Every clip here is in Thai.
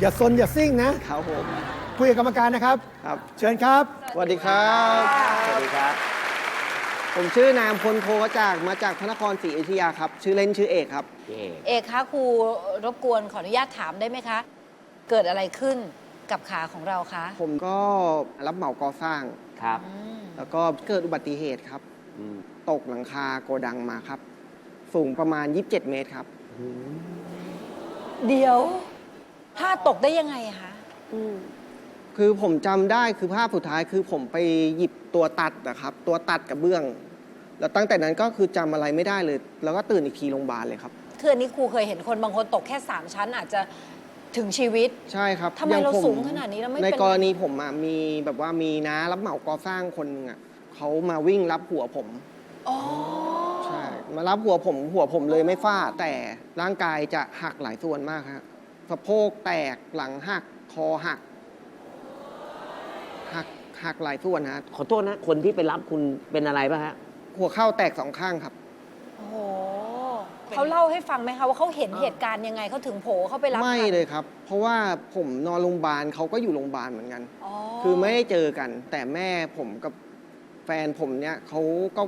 อย่าซนอย่าซิ่งนะ ครับผม คุยกับกรรมการนะครับ ครับ เชิญครับ สวัสดีครับ สวัสดีครับ ผมชื่อนายอำพลโพกระจากมาจากพระนครศรีอยุธยาครับ ชื่อเล่นชื่อเอกครับเย่เอกคะครูรบกวนขออนุญาตถามได้ไหมคะ เกิดอะไรขึ้นกับขาของเราคะผมก็รับเหมาก่อสร้าง ครับอืมแล้วก็เกิดอุบัติเหตุครับ อืมตกหลังคาโกดังมาครับ สูงประมาณ 27 เมตรครับ เดี๋ยว ถ้าตกได้ยังไงอะคะคือผมจำได้คือภาพสุดท้ายคือผมไปหยิบตัวตัดนะครับ ตัวตัดกับเบื้อง แล้วตั้งแต่นั้นก็คือจำอะไรไม่ได้เลย แล้วก็ตื่นอีกทีโรงพยาบาลเลยครับ คืออันนี้ครูเคยเห็นคนบางคนตกแค่ 3 ชั้นอาจจะถึงชีวิต ใช่ครับทำไมอย่เราผสูงขนาดนี้แล้วไม่ในเป็นกรณีผมอะมีแบบว่ามีน้ารับเหมาก่อสร้างคนหนึ่งอะเขามาวิ่งรับหัวผมอ๋อใช่มารับหัวผมหัวผมเลยไม่ฟาดแต่ร่างกายจะหักหลายส่วนมากครับ สะโพกแตกหลังหักคอหักหักหักหลายส่วนฮะขอโทษนะ คนที่ไปรับคุณเป็นอะไรป่ะฮะ หัวเข่าแตกสองข้างครับ โอ้โหเขาเล่าให้ฟังไหมคะว่าเขาเห็นเหตุการณ์ยังไงเขาถึงโผล่เข้าไปรับไม่ทันเลยครับ เพราะว่าผมนอนโรงพยาบาลเขาก็อยู่โรงพยาบาลเหมือนกันอ๋อคือไม่ได้เจอกัน แต่แม่ผมกับแฟนผมเนี่ยเขาก็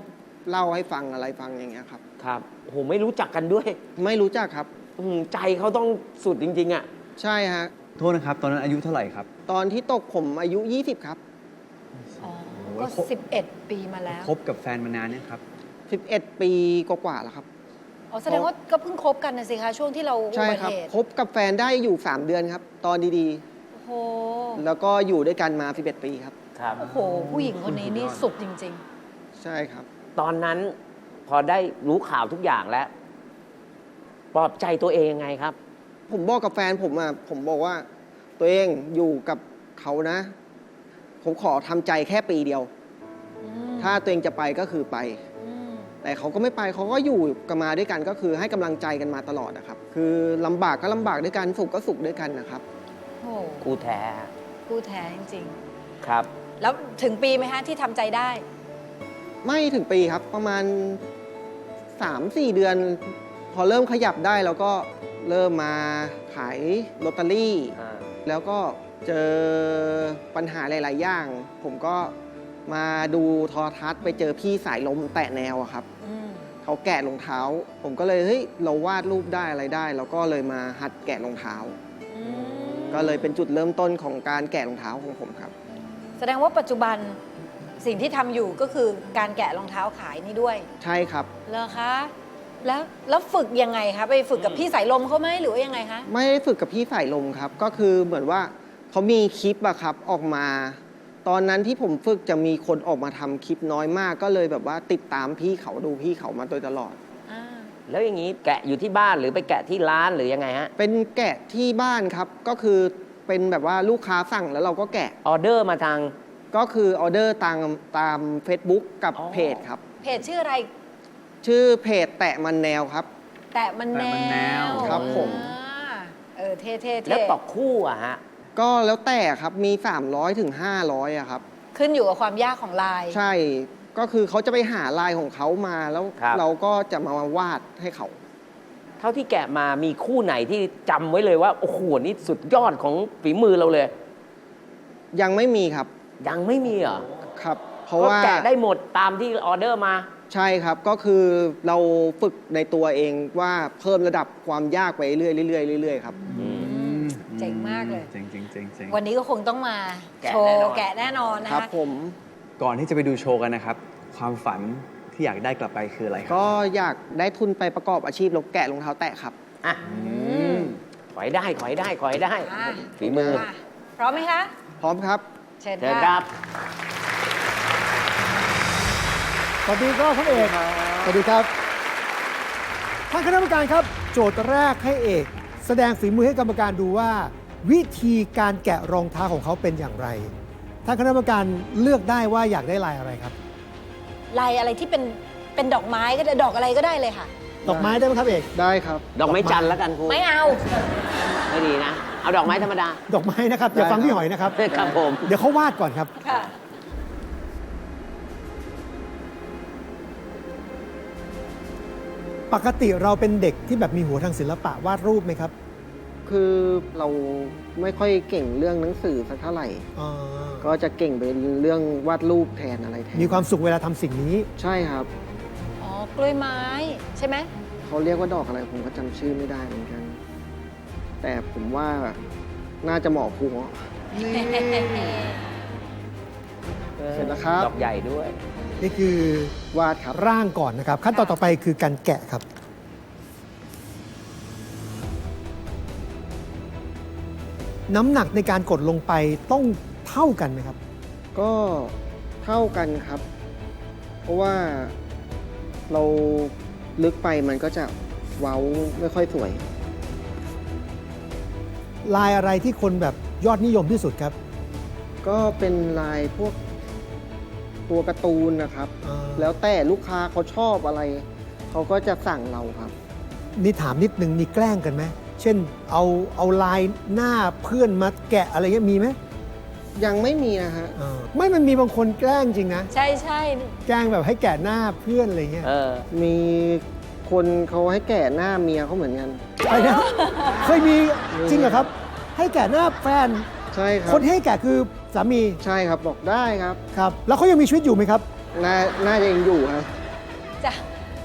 เล่าให้ฟังอะไรฟังอย่างเงี้ยครับ ครับโอ้โหไม่รู้จักกันด้วย ไม่รู้จักครับ อืมใจเขาต้องสุดจริง ๆ อะ ใช่ฮะ โทษนะครับ ตอนนั้นอายุเท่าไหร่ครับ ตอนที่ตกผมอายุ 20 ครับ อ๋อโอ้ก็โห11 ปีมาแล้วคบกับแฟนมานานเนี่ยครับ 11 ปีกว่าๆแล้วครับ อ๋อแสดงว่าก็เพิ่งคบกันนะสิคะ ช่วงที่เราอุใช่บัครับติเหตุคบกับแฟนได้อยู่ 3 เดือนครับ ตอนดีโอ้โหๆ แล้วก็อยู่ด้วยกันมา 11 ปีครับ ครับ โอ้โห ผู้หญิงคนนี้นี่สุดจริงใช่ครับ ตอนนั้นพอได้รู้ข่าวทุกอย่างแล้ว ปลอบใจตัวเองยังไงครับ ผมบอกกับแฟนผมอะผมบอกว่า ตัวเองอยู่กับเขานะ ผมขอทำใจแค่ปีเดียวๆอืมถ้าตัวเองจะไปก็คือไป อืมแต่เขาก็ไม่ไปเขาก็อยู่กันมาด้วยกันก็คือให้กำลังใจกันมาตลอดนะครับ คือลำบากก็ลำบากด้วยกันสุขก็สุขด้วยกันนะครับโอ้โหกูแท้ผู้แท้จริง ครับ ๆ แล้วถึงปีไหมฮะที่ทำใจได้ ไม่ถึงปีครับประมาณ 3-4 เดือน พอเริ่มขยับได้แล้วก็เริ่มมาขายลอตเตอรี่ อ่าแล้วก็เจอปัญหาหลาย ๆ อย่าง ผมก็มาดูโทอทัศน์ไปเจอพี่สายลมแตะแนวอะครับ อืมเขาแกะรองเท้า ผมก็เลยเฮ้ยเราวาดรูปได้อะไรได้ แล้วก็เลยมาหัดแกะรองเท้า อืมก็เลยเป็นจุดเริ่มต้นของการแกะรองเท้าของผมครับ แสดงว่าปัจจุบันสิ่งที่ทำอยู่ก็คือการแกะรองเท้าขายนี่ด้วยใช่ครับ เหรอคะ แล้วแล้วฝึกยังไงคะไปฝึกกับพี่สายลมเขาไหมหรือว่ายังไงคะ ไม่ได้ฝึกกับพี่สายลมครับ ก็คือเหมือนว่าเขามีคลิปอะครับออกมา ตอนนั้นที่ผมฝึกจะมีคนออกมาทำคลิปน้อยมาก ก็เลยแบบว่าติดตามพี่เขาดูพี่เขามาโดยตลอด อ่า แล้วอย่างนี้แกะอยู่ที่บ้านหรือไปแกะที่ร้านหรือยังไงฮะ เป็นแกะที่บ้านครับ ก็คือเป็นแบบว่าลูกค้าสั่งแล้วเราก็แกะ ออเดอร์มาทาง ก็คือออเดอร์ตามตาม Facebook กับอ๋อ เพจครับ เพจชื่ออะไร ชื่อเพจแตะมันแนวครับ แตะมันแนแตะมันแนวครับผม อ่าเออเท่เท่แล้วเท่ต่อคู่อะฮะ ก็แล้วแต่ครับมี 300ถึง500อะครับ ขึ้นอยู่กับความยากของลาย ใช่ก็คือเขาจะไปหาลายของเขามาแล้วครับ เราก็จะมาวาดให้เขา เท่าที่แกะมามีคู่ไหนที่จำไว้เลยว่า โอ้โห นี่สุดยอดของฝีมือเราเลย ยังไม่มีครับยังไม่มีเหรอครับ เพราะก็ว่าแกะได้หมดตามที่ออเดอร์มา ใช่ครับก็คือเราฝึกในตัวเองว่าเพิ่มระดับความยากไปเรื่อยๆเรื่อยๆเรื่อยๆครับอืมเจ๋งมากเลย เจ๋งเจ๋งเจ๋งเจ๋งวันนี้ก็คงต้องมาแกะโชแน่ว์นอนแกะแน่นอนนะครับคะผมก่อนที่จะไปดูโชว์กันนะครับ ความฝันที่อยากได้กลับไปคืออะไรครับ ก็อยากได้ทุนไปประกอบอาชีพรถแกะรองเท้าแตะครับ อะมขอยได้ขอยได้ขอยได้ อะฝีมือมาพร้อมไหมคะ พร้อมครับ เชิญเชิญคค่ะรับ สวัสดีครับท่านเอกสวัสดีครับ ท่านคณะกรรมการครับ โจทย์แรกให้เอก แสดงฝีมือให้กรรมการดูว่า วิธีการแกะรองเท้าของเขาเป็นอย่างไร ท่านคณะกรรมการเลือกได้ว่าอยากได้ลายอะไรครับ ลายอะไรที่เป็นเป็นดอกไม้ก็ได้ดอกอะไรก็ได้เลยค่ะ ดอกไม้ได้ไหมครับเอก ได้ครับ ดอกไม้จันทร์แล้วกันครูไม่เอา ไม่ดีนะ เอาดอกไม้ธรรมดา ดอกไม้นะครับอย่าฟังพี่หอยนะครับ ครับผม เดี๋ยวเขาวาดก่อนครับ ค่ะ ปกติเราเป็นเด็กที่แบบมีหัวทางศิลปะวาดรูปไหมครับคือเราไม่ค่อยเก่งเรื่องหนังสือสักเท่าไหร่ อ่าก็จะเก่งไปเรื่องวาดรูปแทนอะไรแทนมีความสุขเวลาทำสิ่งนี้ ใช่ครับ อ๋อกล้วยไม้ใช่ไหมเขาเรียกว่าดอกอะไรผมก็จำชื่อไม่ได้เหมือนกัน แต่ผมว่าน่าจะเหมาะครูเงาะเสร็จแล้วครับ ดอกใหญ่ด้วย นี่คือวาดครับร่างก่อนนะครับ ขั้นตอนต่อไปคือการแกะครับ น้ำหนักในการกดลงไปต้องเท่ากันไหมครับ ก็เท่ากันครับ เพราะว่าเราลึกไปมันก็จะเว้าไม่ค่อยสวย ลายอะไรที่คนแบบยอดนิยมที่สุดครับ ก็เป็นลายพวก ตัวการ์ตูนนะครับ อ่าแล้วแต่ลูกค้าเขาชอบอะไร เขาก็จะสั่งเราครับ นี่ถามนิดนึงมีแกล้งกันไหมเช่นเอาเอาลายหน้าเพื่อนมาแกะอะไรเงี้ยมีไหมยังไม่มีนะฮะ อ่าไม่มันมีบางคนแกล้งจริงนะใช่ใช่แกล้งแบบให้แกะหน้าเพื่อนอะไรเงี้ยเออ มีคนเขาให้แก่หน้าเมียเขาเหมือนกันไปนะเคยมีจริงเหรอครับ ให้แกะหน้าแฟน ใช่ครัคนที่ให้แกะคือ สามีใช่ครับบอกได้ครับครับ แล้วเขายังมีชีวิตอยู่ไหมครับ น่าน่าจะยังอยู่ครับจ้ะ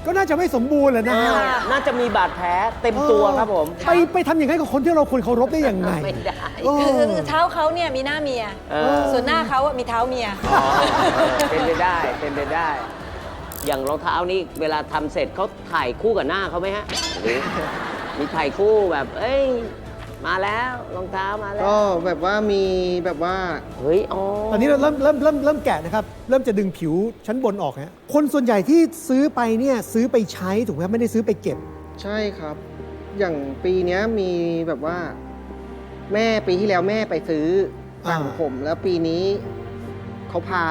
ก็น่าจะไม่สมบูรณ์แหละนะฮะอ่าน่าจะมีบาดแผลเต็มตัวครับผม ไปไปทำอย่างนั้นกับคนที่เราควรเคารพได้ยังไง ไม่ได้ โอ้ คือคือเท้าเขาเนี่ยมีหน้าเมีย เออ ส่วนหน้าเขาอะมีเท้าเมีย อ๋อเออเป็นไปได้เป็นไปได้ อย่างรองเท้านี่เวลาทำเสร็จเขาถ่ายคู่กับหน้าเขาไหมฮะหรือมีถ่ายคู่แบบ เอ้ย มาแล้วรองเท้ามาแล้วก็แบบว่ามีแบบว่า เฮ้ยอ๋อตอนนี้เราเริ่มเริ่มเริ่มเริ่มแกะนะครับ เริ่มจะดึงผิวชั้นบนออกฮะคนส่วนใหญ่ที่ซื้อไปเนี่ยซื้อไปใช้ถูกไหมครับไม่ได้ซื้อไปเก็บ ใช่ครับ อย่างปีเนี้ยมีแบบว่า แม่ปีที่แล้วแม่ไปซื้อสั่งอ่าผม แล้วปีนี้เขาพา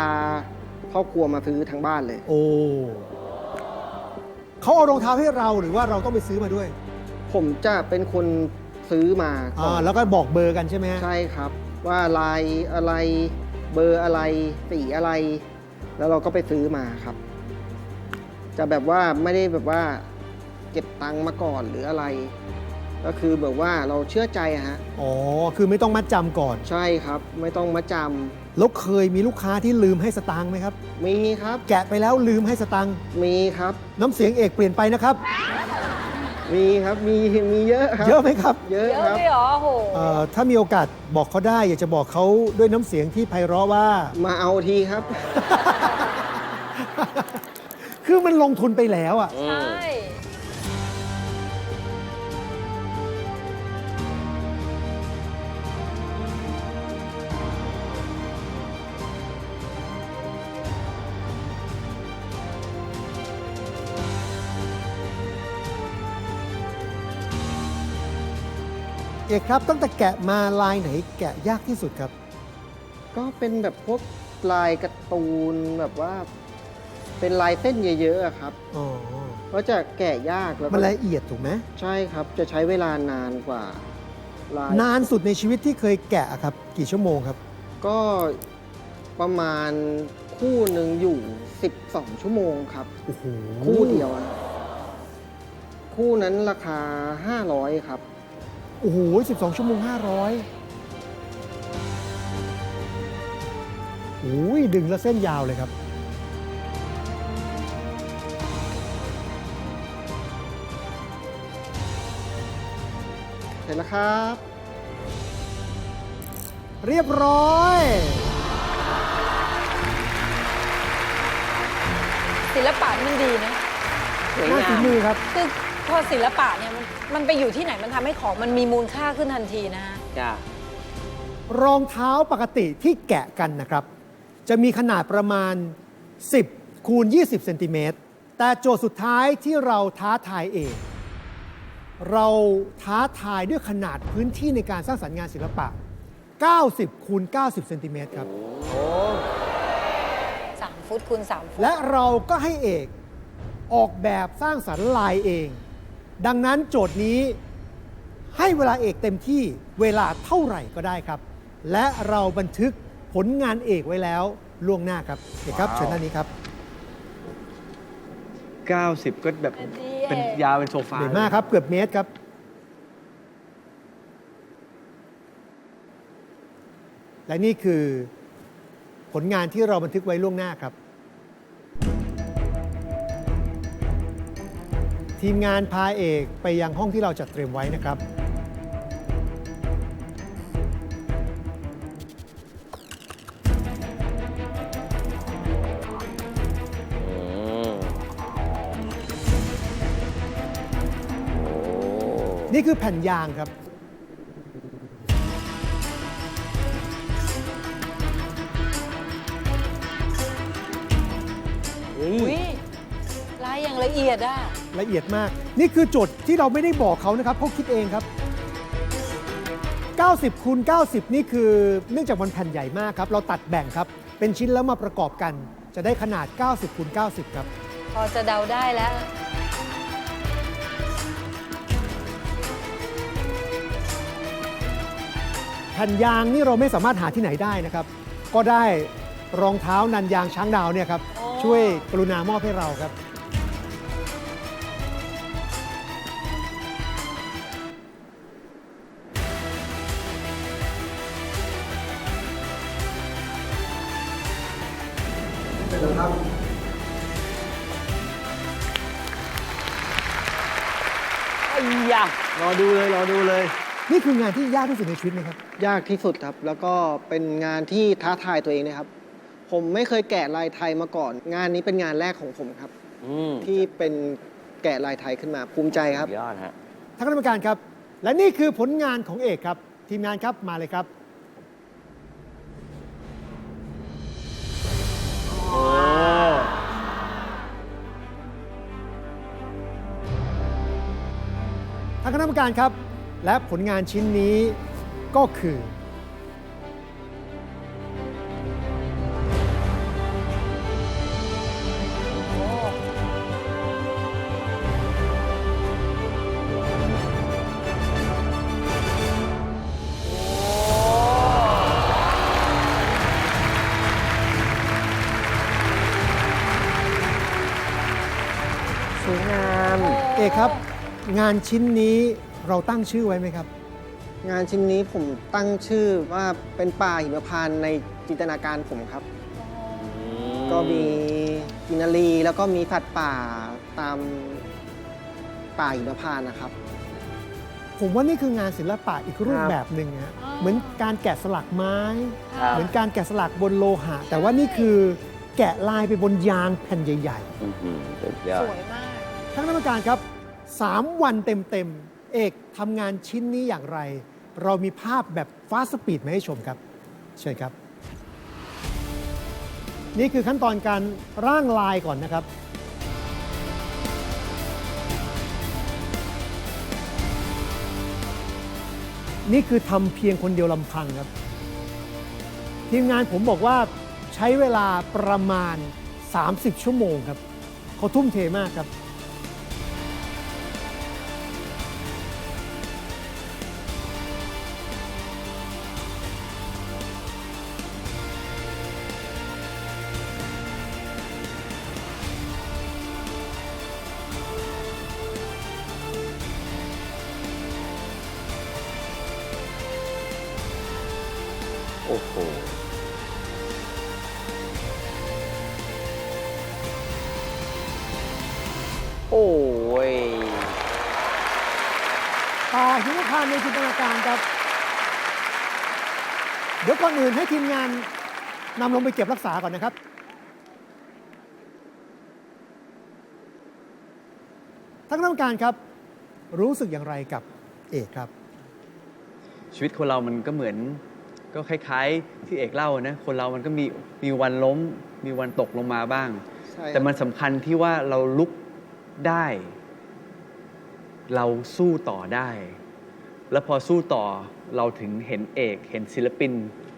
ครอบครัวมาซื้อทั้งบ้านเลย โอ้เขาเอารองเท้าให้เราหรือว่าเราต้องไปซื้อมาด้วย ผมจะเป็นคน ซื้อมาก่ออ่านแล้วก็บอกเบอร์กันใช่ไหมฮะใช่ครับ ว่าลายอะไรเบอร์อะไรสีอะไร แล้วเราก็ไปซื้อมาครับ จะแบบว่าไม่ได้แบบว่าเก็บตังค์มาก่อนหรืออะไร ก็คือแบบว่าเราเชื่อใจอะฮะอ๋อคือไม่ต้องมัดจำก่อน ใช่ครับไม่ต้องมาจแล้วเคยมีลูกค้าที่ลืมให้สตางค์ไหมครับำมีครับ แกะไปแล้วลืมให้สตางค์มีครับ น้ำเสียงเอกเปลี่ยนไปนะครับ มีครับมีมีเยอะครับ เยอะไหมครับเยอะเยอะครับ เลยเหรอโหเอ่อถ้ามีโอกาสบอกเขาได้ อยากจะบอกเขาด้วยน้ำเสียงที่ไพเราะว่า มาเอาทีครับ คือมันลงทุนไปแล้วอะอืใช่ เอกครับตั้งแต่แกะมาลายไหนแกะยากที่สุดครับ ก็เป็นแบบพวกลายการ์ตูนแบบว่า เป็นลายเส้นเยอะๆอะครับอ๋อก็จะแกะยากแล้วก็มันละเอียดถูกไหมใช่ครับ จะใช้เวลานานกว่าลายนานสุดในชีวิตที่เคยแกะอะครับ กี่ชั่วโมงครับ ก็ประมาณคู่หนึ่งอยู่ 12 ชั่วโมงครับ โอ้โหคู่เดียวอะคู่นั้นราคา 500 ครับ โอ้โห12 ชั่วโมง 500โอ้ยดึงแล้วเส้นยาวเลยครับ เสร็จแล้วครับ เรียบร้อยศิลปะมันดีนะสวยหน้างาฝีมมือครับ คือ พอศิลปะเนี่ยมันมันไปอยู่ที่ไหนมันทำให้ของมันมีมูลค่าขึ้นทันทีนะฮะ จ้ะรองเท้าปกติที่แกะกันนะครับ จะมีขนาดประมาณ 10 คูณ 20 เซนติเมตร แต่โจทย์สุดท้ายที่เราท้าทายเอง เราท้าทายด้วยขนาดพื้นที่ในการสร้างสรรค์งานศิลปะ 90 คูณ 90 เซนติเมตรครับโอ้3ฟุตคูณ3ฟุตและเราก็ให้เอกออกแบบสร้างสรรค์ลายเอง ดังนั้นโจทย์นี้ให้เวลาเอกเต็มที่เวลาเท่าไหร่ก็ได้ครับ และเราบันทึกผลงานเอกไว้แล้วล่วงหน้าครับเอกครับว้าว เชิญท่านนี้ครับ90 ก็แบบเป็นยาวเป็นโซฟาเด่นมากครับเกือบเมตรครับ และนี่คือผลงานที่เราบันทึกไว้ล่วงหน้าครับ ทีมงานพาเอกไปยังห้องที่เราจัดเตรียมไว้นะครับ อืมโอ้นี่คือแผ่นยางครับ เฮ้ย อุ้ยลายอย่างละเอียดอะ ละเอียดมาก นี่คือโจทย์ที่เราไม่ได้บอกเขานะครับเขาคิดเองครับ 90คูณ90 นี่คือเนื่องจากมันแผ่นใหญ่มากครับ เราตัดแบ่งครับ เป็นชิ้นแล้วมาประกอบกัน จะได้ขนาด 90คูณ90 ครับ พอจะเดาได้แล้ว แผ่นยางนี่เราไม่สามารถหาที่ไหนได้นะครับ ก็ได้รองเท้านันยางช้างดาวเนี่ยครับโอ้ช่วยกรุณามอบให้เราครับ อดูเลยรอดูเลย นี่คืองานที่ยากที่สุดในชีวิตไหมครับ ยากที่สุดครับ แล้วก็เป็นงานที่ท้าทายตัวเองนะครับ ผมไม่เคยแกะลายไทยมาก่อน งานนี้เป็นงานแรกของผมครับ อืมที่เป็นแกะลายไทยขึ้นมาภูมิใจครับ ยอดฮะ ท่านคณะกรรมการครับ และนี่คือผลงานของเอกครับ ทีมงานครับมาเลยครับ โอ้านคณะกรรมการครับ และผลงานชิ้นนี้ก็คือสวยงาม เอกครับ งานชิ้นนี้เราตั้งชื่อไว้ไหมครับ งานชิ้นนี้ผมตั้งชื่อว่าเป็นป่าหิมพานต์ในจินตนาการผมครับ ก็มีกินนารีแล้วก็มีสัตว์ป่าตามป่าหิมพานต์นะครับ ผมว่านี่คืองานศิลปะอีกรูปครับ แบบหนึ่งฮะอ๋อ เหมือนการแกะสลักไม้ ครับ เหมือนการแกะสลักบนโลหะ แต่ว่านี่คือแกะลายไปบนยางแผ่นใหญ่ อื้อหือสุดยอสด วยมาก ๆท่านคณะกรรมการครับ 3 วันเต็มๆ เอกทำงานชิ้นนี้อย่างไร เรามีภาพแบบฟาสปีดมาให้ชมครับ เชิญครับ นี่คือขั้นตอนการร่างลายก่อนนะครับนี่คือทำเพียงคนเดียวลำพังครับ ทีมงานผมบอกว่าใช้เวลาประมาณ 30 ชั่วโมงครับเขาทุ่มเทมากครับ มพานต์ในจินตนาการครับ เดี๋ยวก่อนอื่นให้ทีมงานนำลงไปเก็บรักษาก่อนนะครับท่านคณะกรรมการครับ รู้สึกอย่างไรกับเอกครับ ชีวิตคนเรามันก็เหมือน ก็คล้ายๆ ที่เอกเล่านะ คนเรามันก็มีมีวันล้ม มีวันตกลงมาบ้างใช่ครับแต่มันสำคัญที่ว่าเราลุกได้ เราสู้ต่อได้ แล้วพอสู้ต่อเราถึงเห็นเอกเห็นศิลปิน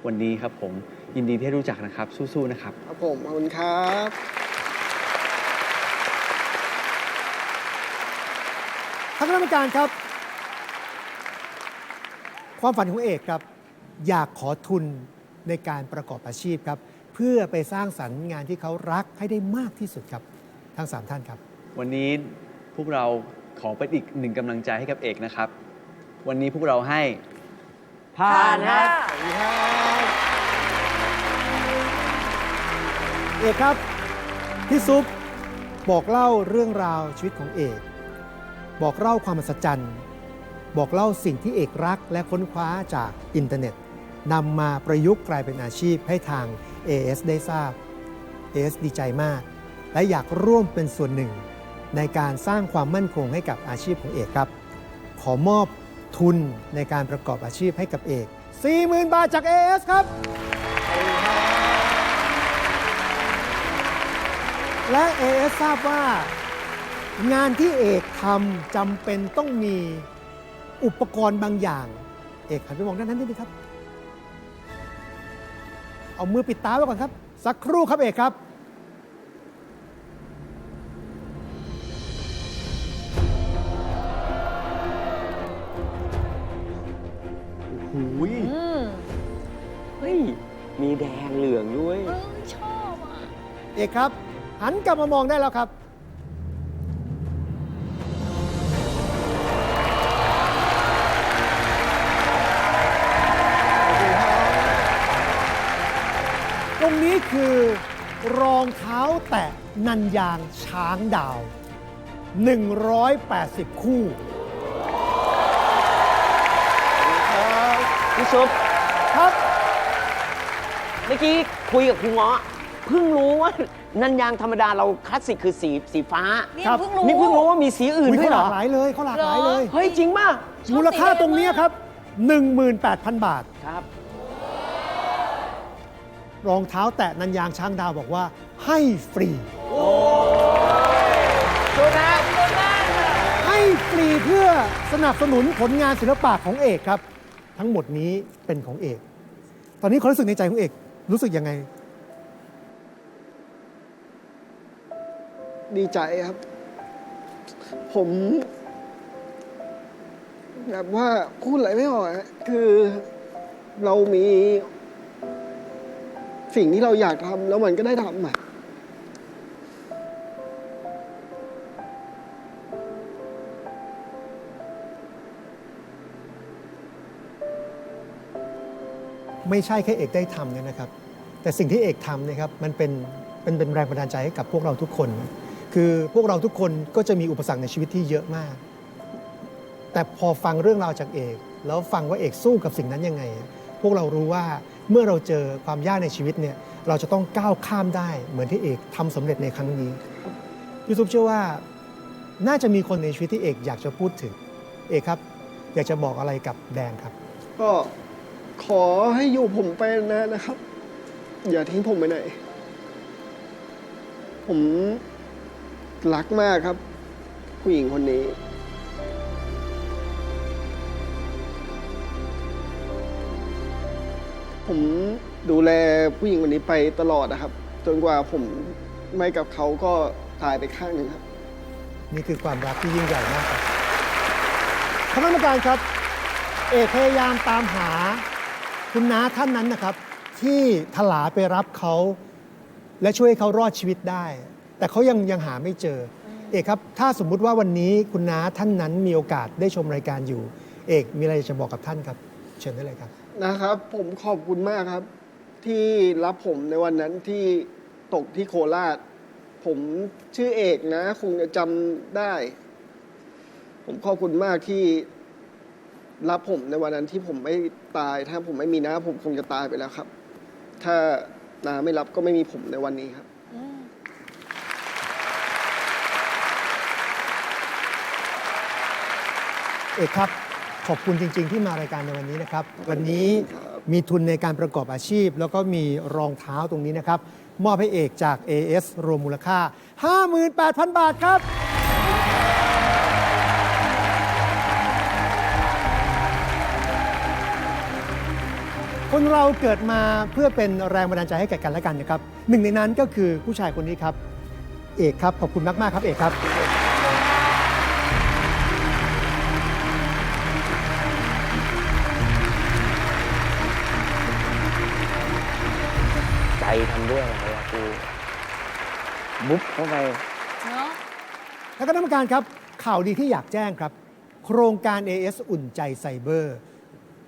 วันนี้ครับผมยินดีที่ได้รู้จักนะครับ สู้ๆนะครับ ครับผมขอบคุณครับ ท่านคณะกรรมการครับ ความฝันของเอกครับ อยากขอทุนในการประกอบอาชีพครับ เพื่อไปสร้างสรรค์งานที่เขารักให้ได้มากที่สุดครับ ทั้งสามท่านครับ วันนี้พวกเราขอเป็นอีกหนึ่งกำลังใจให้กับเอกนะครับ วันนี้พวกเราให้ผ่านฮะสวัสดีครับเอกครับพี่ซุปบอกเล่าเรื่องราวชีวิตของเอก บอกเล่าความมหัศจรรย์ บอกเล่าสิ่งที่เอกรักและค้นคว้าจากอินเทอร์เน็ตนำมาประยุกต์กลายเป็นอาชีพให้ทาง AS ได้ทราบ AS ดีใจมาก และอยากร่วมเป็นส่วนหนึ่ง ในการสร้างความมั่นคงให้กับอาชีพของเอกครับ ขอมอบ ทุนในการประกอบอาชีพให้กับเอก 40,000 บาทจาก AS ครับ และ AS ทราบว่า งานที่เอกทำจำเป็นต้องมีอุปกรณ์บางอย่าง เอกหันไปมองด้านนั้นนิดนึงครับ เอามือปิดตาไว้ก่อนครับ สักครู่ครับเอกครับ เอกครับ หันกลับมามองได้แล้วครับ ตรงนี้คือรองเท้าแตะนันยางช้างดาว 180 คู่ พี่ซุปครับ เมื่อกี้คุยกับครูเงาะเพิ่งรู้ว่า นันยางธรรมดาเราคลาสสิกคือสีสีฟ้า นี่ครับ เพิ่งรู้ นี่เพิ่งรู้ว่ามีสีอื่นอุ๊ยด้วยเขาเหหรอลากหลายเลยเขาหลากหลายเลยเฮ้ยจริงป่ะชอบมูลค่าสีแดงตรงนี้มากครับ 18,000 บาท ครับ รองเท้าแตะนันยางช้างดาวบอกว่า ให้ฟรี ดูนะให้ฟรีเพื่อสนับสนุนผลงานศิลปะของเอกครับ ทั้งหมดนี้เป็นของเอก ตอนนี้ความรู้สึกในใจของเอกรู้สึกยังไง ดีใจครับ ผมแบบว่าพูดอะไรไม่ออกคือเรามีสิ่งที่เราอยากทำแล้วมันก็ได้ทำอะไม่ใช่แค่เอกได้ทำเนี่ยนะครับ แต่สิ่งที่เอกทำเนะครับมันเป็นเป็นเป็นแรงบันดาลใจให้กับพวกเราทุกคน คือพวกเราทุกคนก็จะมีอุปสรรคในชีวิตที่เยอะมาก แต่พอฟังเรื่องราวจากเอก แล้วฟังว่าเอกสู้กับสิ่งนั้นยังไง พวกเรารู้ว่าเมื่อเราเจอความยากในชีวิตเนี่ยเราจะต้องก้าวข้ามได้เหมือนที่เอกทำสำเร็จในครั้งนี้พี่ซุปเชื่อว่าน่าจะมีคนในชีวิตที่เอกอยากจะพูดถึง เอกครับ อยากจะบอกอะไรกับแดนครับ ก็ขอให้อยู่ผมไปนะนะครับ อย่าทิ้งผมไปไหน ผม รักมากครับ ผู้หญิงคนนี้ ผมดูแลผู้หญิงคนนี้ไปตลอดนะครับ จนกว่าผมไม่กับเขาก็ตายไปข้างหนึ่งครับ นี่คือความรักที่ยิ่งใหญ่มากครับคณะกรรมการครับ เอกพยายามตามหา คุณน้าท่านนั้นนะครับ ที่ถลาไปรับเขา และช่วยให้เขารอดชีวิตได้ แต่เขายังยังหาไม่เจอ เอกครับ ถ้าสมมุติว่าวันนี้คุณน้าท่านนั้นมีโอกาสได้ชมรายการอยู่ เอกมีอะไรจะบอกกับท่านครับ เชิญได้เลยครับนะครับ ผมขอบคุณมากครับ ที่รับผมในวันนั้นที่ตกที่โคราช ผมชื่อเอกนะ คงจะจำได้ ผมขอบคุณมากที่รับผมในวันนั้นที่ผมไม่ตาย ถ้าผมไม่มีน้าผมคงจะตายไปแล้วครับ ถ้าน้าไม่รับก็ไม่มีผมในวันนี้ครับ อืม เอกครับขอบคุณจริง ๆ ที่มารายการในวันนี้นะครับ วันนี้มีทุนในการประกอบอาชีพ แล้วก็มีรองเท้าตรงนี้นะครับ มอบให้เอกจาก AS รวมมูลค่า 58,000 บาทครับ คนเราเกิดมาเพื่อเป็นแรงบันดาลใจให้แก่กันและกันนะครับ หนึ่งในนั้นก็คือผู้ชายคนนี้ครับ เอกครับ ขอบคุณมาก ๆ ครับเอกครับ บุ๊บเข้าไป เนาะและคณะกรรมการครับ ข่าวดีที่อยากแจ้งครับ โครงการ AS อุ่นใจไซเบอร์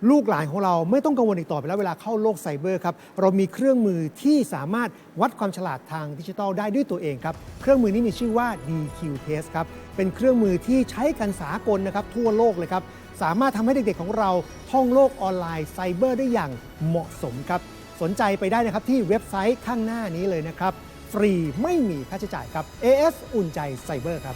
ลูกหลานของเราไม่ต้องกังวลอีกต่อไปแล้วเวลาเข้าโลกไซเบอร์ครับ เรามีเครื่องมือที่สามารถวัดความฉลาดทางดิจิทัลได้ด้วยตัวเองครับ เครื่องมือนี้มีชื่อว่า DQ Test ครับ เป็นเครื่องมือที่ใช้กันสากลนะครับ ทั่วโลกเลยครับ สามารถทำให้เด็กๆของเราท่องโลกออนไลน์ไซเบอร์ได้อย่างเหมาะสมครับ สนใจไปได้นะครับที่เว็บไซต์ข้างหน้านี้เลยนะครับ ฟรีไม่มีค่าใช้จ่ายครับ AS อุ่นใจไซเบอร์ครับ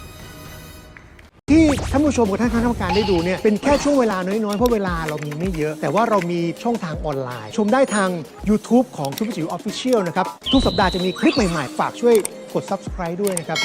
ที่ท่านผู้ชมกับท่านคณะกรรมการได้ดูเนี่ยเป็นแค่ช่วงเวลาน้อยๆ เพราะเวลาเรามีไม่เยอะ แต่ว่าเรามีช่องทางออนไลน์ ชมได้ทาง YouTube ของทุกจิ๋วออฟฟิเชียลนะครับ ทุกสัปดาห์จะมีคลิปใหม่ๆ ฝากช่วยกด Subscribe ด้วยนะครับ